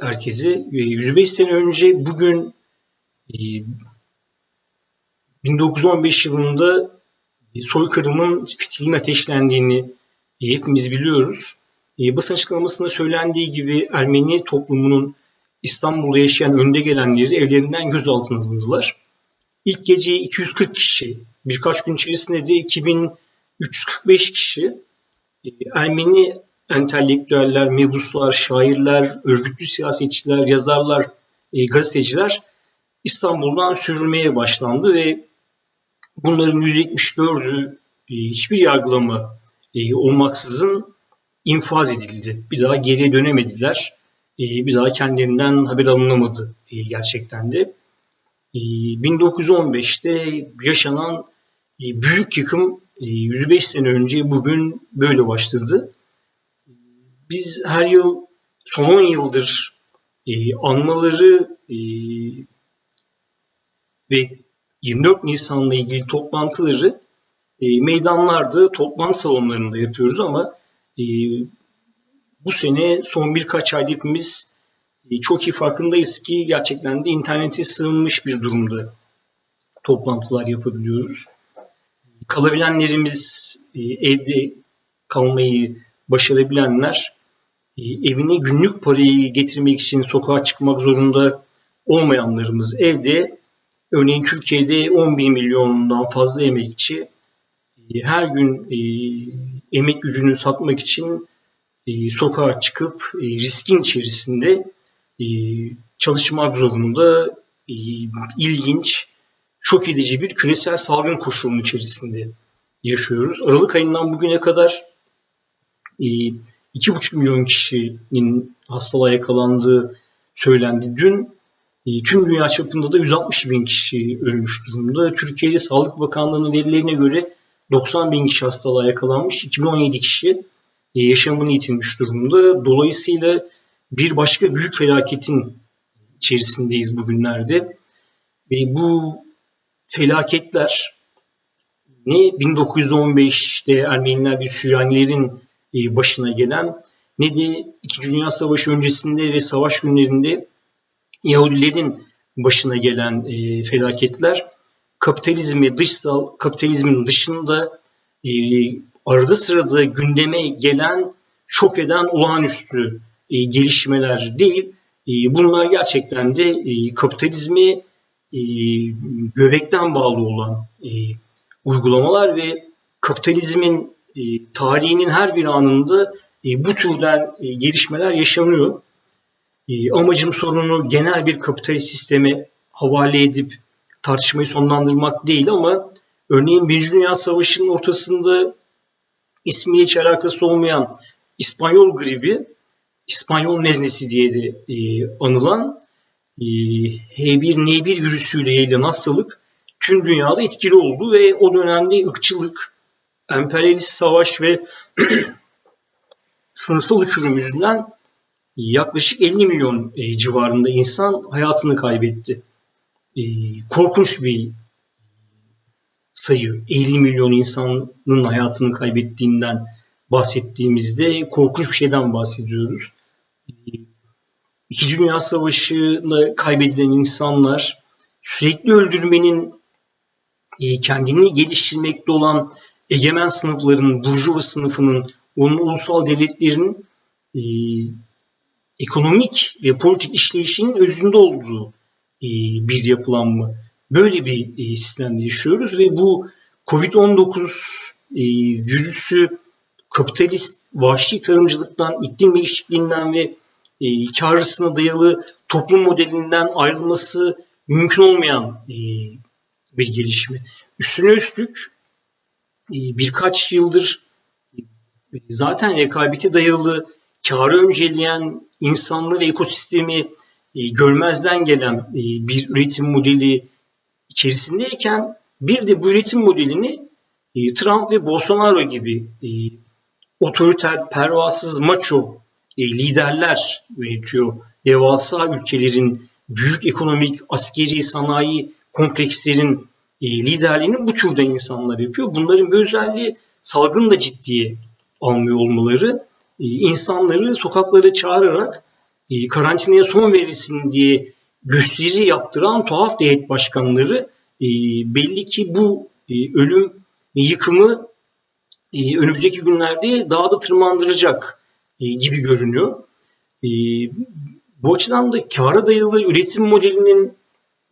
herkese. 105 sene önce bugün e, 1915 yılında soykırımın fitilinin ateşlendiğini e, hepimiz biliyoruz. E, basın açıklamasında söylendiği gibi Ermeni toplumunun İstanbul'da yaşayan önde gelenleri evlerinden gözaltına alındılar. İlk gece 240 kişi, birkaç gün içerisinde de 2345 kişi e, Ermeni entelektüeller, mebuslar, şairler, örgütlü siyasetçiler, yazarlar, e, gazeteciler İstanbul'dan sürülmeye başlandı ve bunların 174'ü e, hiçbir yargılama e, olmaksızın infaz edildi. Bir daha geriye dönemediler. E, bir daha kendilerinden haber alınamadı e, gerçekten de. E, 1915'te yaşanan e, büyük yıkım e, 105 sene önce bugün böyle başladı. Biz her yıl son 10 yıldır e, anmaları e, ve 24 Nisan'la ilgili toplantıları e, meydanlarda, toplantı salonlarında yapıyoruz ama e, bu sene son birkaç ayda hepimiz e, çok iyi farkındayız ki gerçekten de internete sığınmış bir durumda toplantılar yapabiliyoruz. Kalabilenlerimiz, e, evde kalmayı başarabilenler e, evine günlük parayı getirmek için sokağa çıkmak zorunda olmayanlarımız evde örneğin Türkiye'de 11 milyondan fazla emekçi e, her gün e, emek gücünü satmak için sokağa çıkıp riskin içerisinde çalışmak zorunda ilginç, şok edici bir küresel salgın koşulunun içerisinde yaşıyoruz. Aralık ayından bugüne kadar 2,5 milyon kişinin hastalığa yakalandığı söylendi. Dün e, tüm dünya çapında da 160 bin kişi ölmüş durumda. Türkiye'de Sağlık Bakanlığı'nın verilerine göre 90 bin kişi hastalığa yakalanmış, 2017 kişi e, yaşamını yitirmiş durumda. Dolayısıyla bir başka büyük felaketin içerisindeyiz bugünlerde. Ve bu felaketler ne 1915'te Ermeniler ve Süryanilerin başına gelen ne de İki Dünya Savaşı öncesinde ve savaş günlerinde Yahudilerin başına gelen e, felaketler kapitalizmi dışsal kapitalizmin dışında e, arada sırada gündeme gelen şok eden olağanüstü e, gelişmeler değil. E, bunlar gerçekten de e, kapitalizmi e, göbekten bağlı olan e, uygulamalar ve kapitalizmin e, tarihinin her bir anında e, bu türden e, gelişmeler yaşanıyor. Amacım sorunu genel bir kapitalist sisteme havale edip tartışmayı sonlandırmak değil ama örneğin Birinci Dünya Savaşı'nın ortasında ismiyle hiç alakası olmayan İspanyol gribi, İspanyol neznesi diye de e, anılan e, H1N1 virüsüyle yayılan hastalık tüm dünyada etkili oldu ve o dönemde ırkçılık, emperyalist savaş ve sınırsal uçurum yüzünden yaklaşık 50 milyon e, civarında insan hayatını kaybetti. E, korkunç bir sayı. 50 milyon insanın hayatını kaybettiğinden bahsettiğimizde korkunç bir şeyden bahsediyoruz. E, İkinci Dünya Savaşı'nda kaybedilen insanlar sürekli öldürmenin e, kendini geliştirmekte olan egemen sınıfların, burjuva sınıfının, onun ulusal devletlerin e, ekonomik ve politik işleyişinin özünde olduğu e, bir yapılanma. Böyle bir e, sistemde yaşıyoruz ve bu Covid-19 e, virüsü kapitalist vahşi tarımcılıktan, iklim değişikliğinden ve e, karısına dayalı toplum modelinden ayrılması mümkün olmayan e, bir gelişme. Üstüne üstlük birkaç yıldır e, zaten rekabete dayalı karı önceleyen insanlığı ve ekosistemi e, görmezden gelen bir üretim modeli içerisindeyken bir de bu üretim modelini Trump ve Bolsonaro gibi otoriter, pervasız, maço liderler yönetiyor. Devasa ülkelerin büyük ekonomik, askeri, sanayi komplekslerin e, liderliğini bu türden insanlar yapıyor. Bunların bir özelliği salgını da ciddiye almıyor olmaları. E, insanları sokaklara çağırarak e, karantinaya son verilsin diye gösteri yaptıran tuhaf devlet başkanları e, belli ki bu e, ölüm yıkımı e, önümüzdeki günlerde daha da tırmandıracak e, gibi görünüyor. E, bu açıdan da kâra dayalı üretim modelinin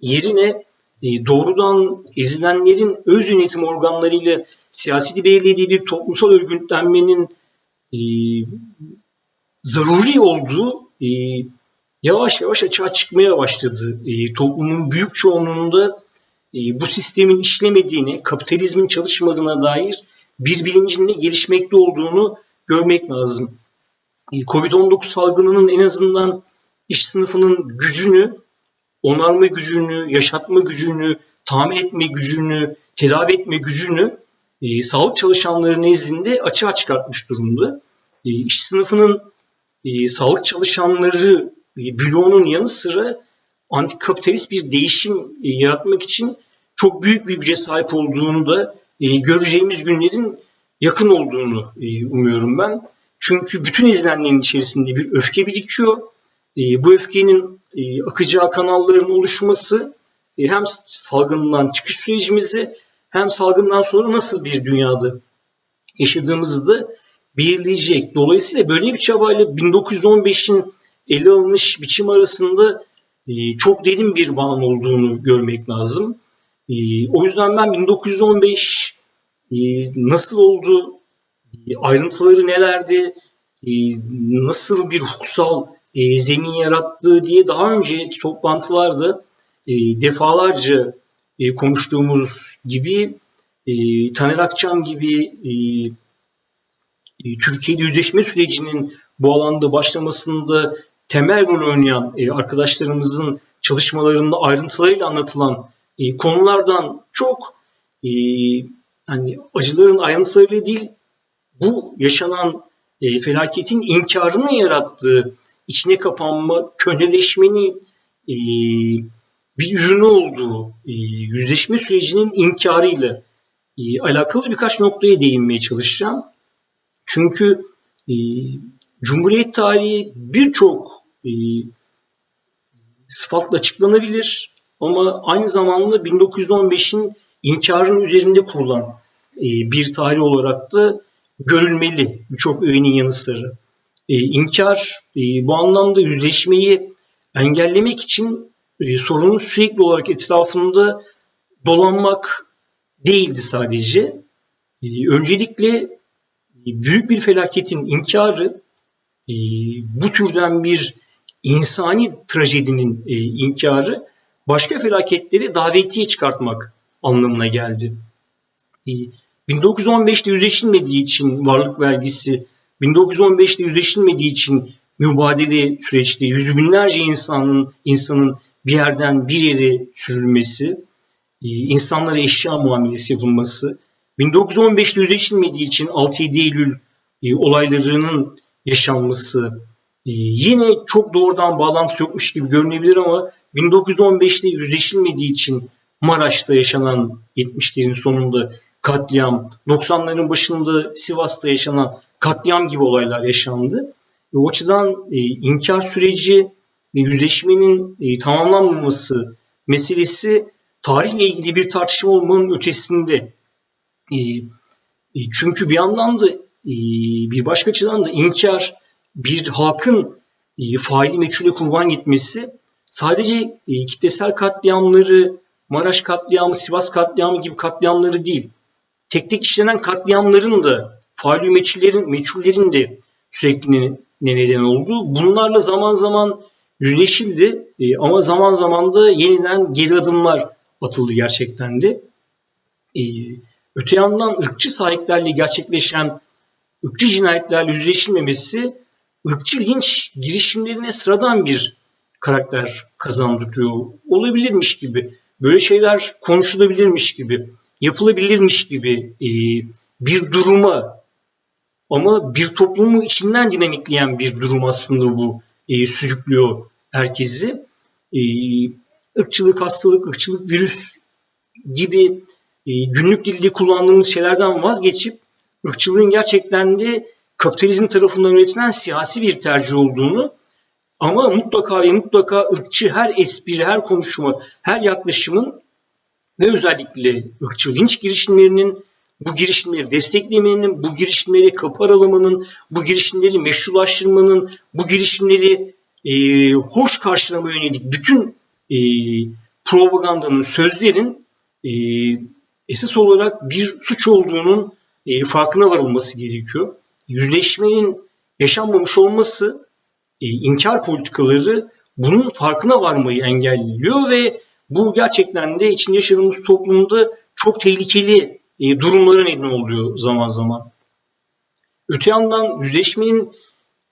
yerine e, doğrudan ezilenlerin öz yönetim organlarıyla siyaseti belirlediği bir toplumsal örgütlenmenin e, zaruri olduğu e, yavaş yavaş açığa çıkmaya başladı. E, toplumun büyük çoğunluğunda e, bu sistemin işlemediğini, kapitalizmin çalışmadığına dair bir bilincinin gelişmekte olduğunu görmek lazım. E, Covid-19 salgınının en azından iş sınıfının gücünü, onarma gücünü, yaşatma gücünü, tamir etme gücünü, tedavi etme gücünü e, sağlık çalışanları nezdinde açığa çıkartmış durumda. E, iş sınıfının e, sağlık çalışanları e, bloğunun yanı sıra antikapitalist bir değişim e, yaratmak için çok büyük bir güce sahip olduğunu da e, göreceğimiz günlerin yakın olduğunu e, umuyorum ben. Çünkü bütün izlenenlerin içerisinde bir öfke birikiyor. E, bu öfkenin e, akacağı kanalların oluşması e, hem salgından çıkış sürecimizi hem salgından sonra nasıl bir dünyada yaşadığımızı da belirleyecek. Dolayısıyla böyle bir çabayla 1915'in ele alınış biçim arasında e, çok derin bir bağın olduğunu görmek lazım. O yüzden ben 1915 e, nasıl oldu, ayrıntıları nelerdi, nasıl bir hukuksal e, zemin yarattığı diye daha önceki toplantılarda e, defalarca e, konuştuğumuz gibi e, Taner Akçam gibi e, e, Türkiye'de yüzleşme sürecinin bu alanda başlamasında temel rol oynayan e, arkadaşlarımızın çalışmalarında ayrıntılarıyla anlatılan e, konulardan çok e, hani acıların ayrıntılarıyla değil bu yaşanan e, felaketin inkarını yarattığı içine kapanma, köneleşmenin e, bir ürünü olduğu e, yüzleşme sürecinin inkarıyla e, alakalı birkaç noktaya değinmeye çalışacağım. Çünkü e, Cumhuriyet tarihi birçok e, sıfatla açıklanabilir ama aynı zamanda 1915'in inkarın üzerinde kurulan e, bir tarih olarak da görülmeli birçok öğenin yanı sıra. E, inkar e, bu anlamda yüzleşmeyi engellemek için e, sorunun sürekli olarak etrafında dolanmak değildi sadece. E, öncelikle büyük bir felaketin inkarı e, bu türden bir insani trajedinin e, inkarı başka felaketleri davetiye çıkartmak anlamına geldi. E, 1915'te yüzleşilmediği için varlık vergisi, 1915'te yüzleşilmediği için mübadele süreçte yüz binlerce insanın insanın bir yerden bir yere sürülmesi, e, insanlara eşya muamelesi yapılması, 1915'te yüzleşilmediği için 6-7 Eylül e, olaylarının yaşanması e, yine çok doğrudan bağlantısı yokmuş gibi görünebilir ama 1915'te yüzleşilmediği için Maraş'ta yaşanan 70'lerin sonunda katliam, 90'ların başında Sivas'ta yaşanan katliam gibi olaylar yaşandı. E, o açıdan e, inkar süreci ve yüzleşmenin e, tamamlanmaması meselesi tarihle ilgili bir tartışma olmanın ötesinde e, e, çünkü bir yandan da e, bir başka açıdan da inkar bir halkın e, faili meçhule kurban gitmesi sadece e, kitlesel katliamları, Maraş katliamı, Sivas katliamı gibi katliamları değil, tek tek işlenen katliamların da faili meçhullerin, meçhullerin de sürekli ne neden oldu. Bunlarla zaman zaman yüzleşildi e, ama zaman zaman da yeniden geri adımlar atıldı gerçekten de. E, Öte yandan ırkçı sahiplerle gerçekleşen ırkçı cinayetlerle yüzleşilmemesi ırkçı linç girişimlerine sıradan bir karakter kazandırıyor. Olabilirmiş gibi, böyle şeyler konuşulabilirmiş gibi, yapılabilirmiş gibi e, bir duruma ama bir toplumu içinden dinamikleyen bir durum aslında bu e, sürüklüyor herkesi. E, ırkçılık, hastalık, ırkçılık, virüs gibi e, günlük dilde kullandığımız şeylerden vazgeçip ırkçılığın gerçekten de kapitalizm tarafından üretilen siyasi bir tercih olduğunu Ama mutlaka ve mutlaka ırkçı her espri, her konuşma, her yaklaşımın ve özellikle ırkçı linç girişimlerinin bu girişimleri desteklemenin, bu girişimleri kapı aralamanın, bu girişimleri meşrulaştırmanın, bu girişimleri e, hoş karşılamaya yönelik bütün e, propagandanın, sözlerin e, esas olarak bir suç olduğunun e, farkına varılması gerekiyor. Yüzleşmenin yaşanmamış olması, e, inkar politikaları bunun farkına varmayı engelliyor ve bu gerçekten de içinde yaşadığımız toplumda çok tehlikeli e, durumlara neden oluyor zaman zaman. Öte yandan yüzleşmenin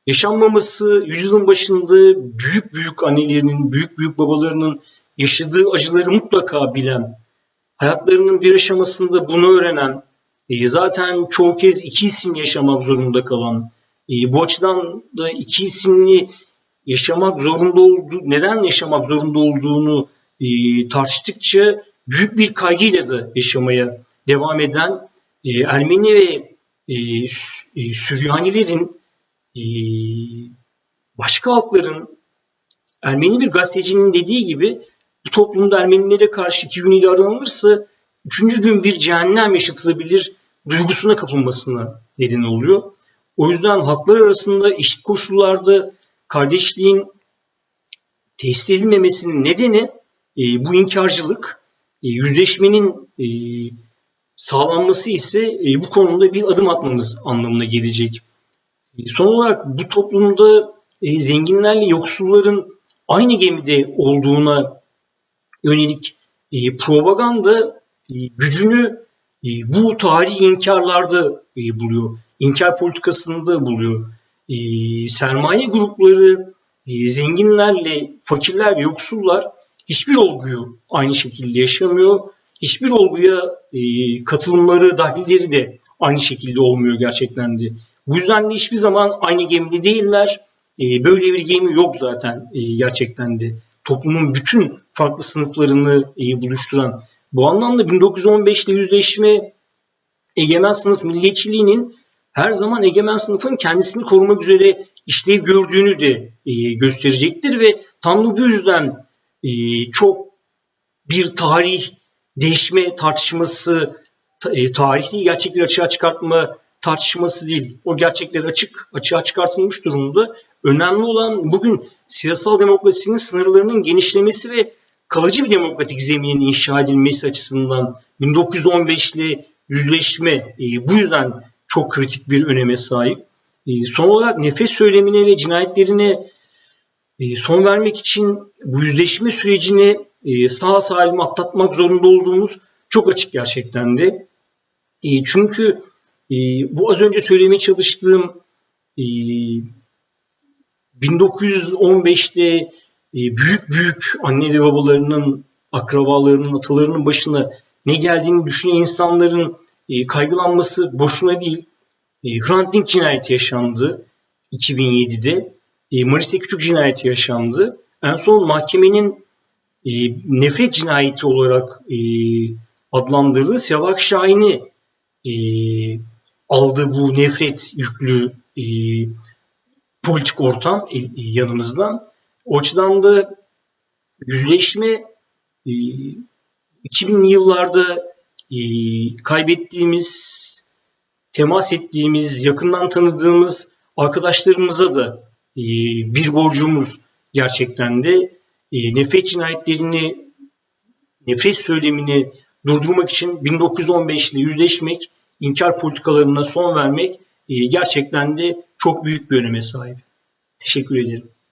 yaşanmaması yüzyılın başında büyük büyük annelerinin, büyük büyük babalarının yaşadığı acıları mutlaka bilen, hayatlarının bir aşamasında bunu öğrenen, e, zaten çoğu kez iki isim yaşamak zorunda kalan, e, bu açıdan da iki isimli yaşamak zorunda olduğu, neden yaşamak zorunda olduğunu e, tartıştıkça büyük bir kaygıyla da yaşamaya devam eden Ermeni ve Süryanilerin başka halkların Ermeni bir gazetecinin dediği gibi bu toplumda Ermenilere karşı iki gün ile aranılırsa üçüncü gün bir cehennem yaşatılabilir duygusuna kapılmasına neden oluyor. O yüzden halklar arasında eşit koşullarda kardeşliğin tesis edilmemesinin nedeni e, bu inkarcılık, e, yüzleşmenin e, sağlanması ise e, bu konuda bir adım atmamız anlamına gelecek. E, son olarak bu toplumda e, zenginlerle yoksulların aynı gemide olduğuna yönelik propaganda gücünü bu tarihi inkarlarda buluyor. İnkar politikasında buluyor. Sermaye grupları zenginlerle fakirler ve yoksullar hiçbir olguyu aynı şekilde yaşamıyor. Hiçbir olguya e, katılımları, dahilleri de aynı şekilde olmuyor gerçekten. Bu yüzden de hiçbir zaman aynı gemide değiller. E, böyle bir gemi yok zaten e, gerçekten. Toplumun bütün farklı sınıflarını e, buluşturan. Bu anlamda 1915'te yüzleşme egemen sınıf milliyetçiliğinin her zaman egemen sınıfın kendisini korumak üzere işlev gördüğünü de e, gösterecektir ve tam da bu yüzden e, çok bir tarih değişme tartışması, e, tarihi gerçekleri açığa çıkartma tartışması değil. O gerçekler açık, açığa çıkartılmış durumda. Önemli olan bugün siyasal demokrasinin sınırlarının genişlemesi ve kalıcı bir demokratik zeminin inşa edilmesi açısından 1915'li yüzleşme e, bu yüzden çok kritik bir öneme sahip. E, son olarak nefes söylemine ve cinayetlerine son vermek için bu yüzleşme sürecini e, sağ salim atlatmak zorunda olduğumuz çok açık gerçekten de. E, çünkü e, bu az önce söylemeye çalıştığım e, 1915'te e, büyük büyük anne ve babalarının, akrabalarının, atalarının başına ne geldiğini düşünen insanların e, kaygılanması boşuna değil. E, Hrant Dink cinayeti yaşandı 2007'de. E, Marise Küçük cinayeti yaşandı. En son mahkemenin e, nefret cinayeti olarak e, adlandırdığı Sevak Şahin'i e, aldığı bu nefret yüklü e, politik ortam e, yanımızdan. O açıdan da yüzleşme e, 2000'li yıllarda e, kaybettiğimiz, temas ettiğimiz, yakından tanıdığımız arkadaşlarımıza da e, bir borcumuz gerçekten de e, nefret cinayetlerini, nefret söylemini durdurmak için 1915 ile yüzleşmek, inkar politikalarına son vermek e, gerçekten de çok büyük bir öneme sahip. Teşekkür ederim.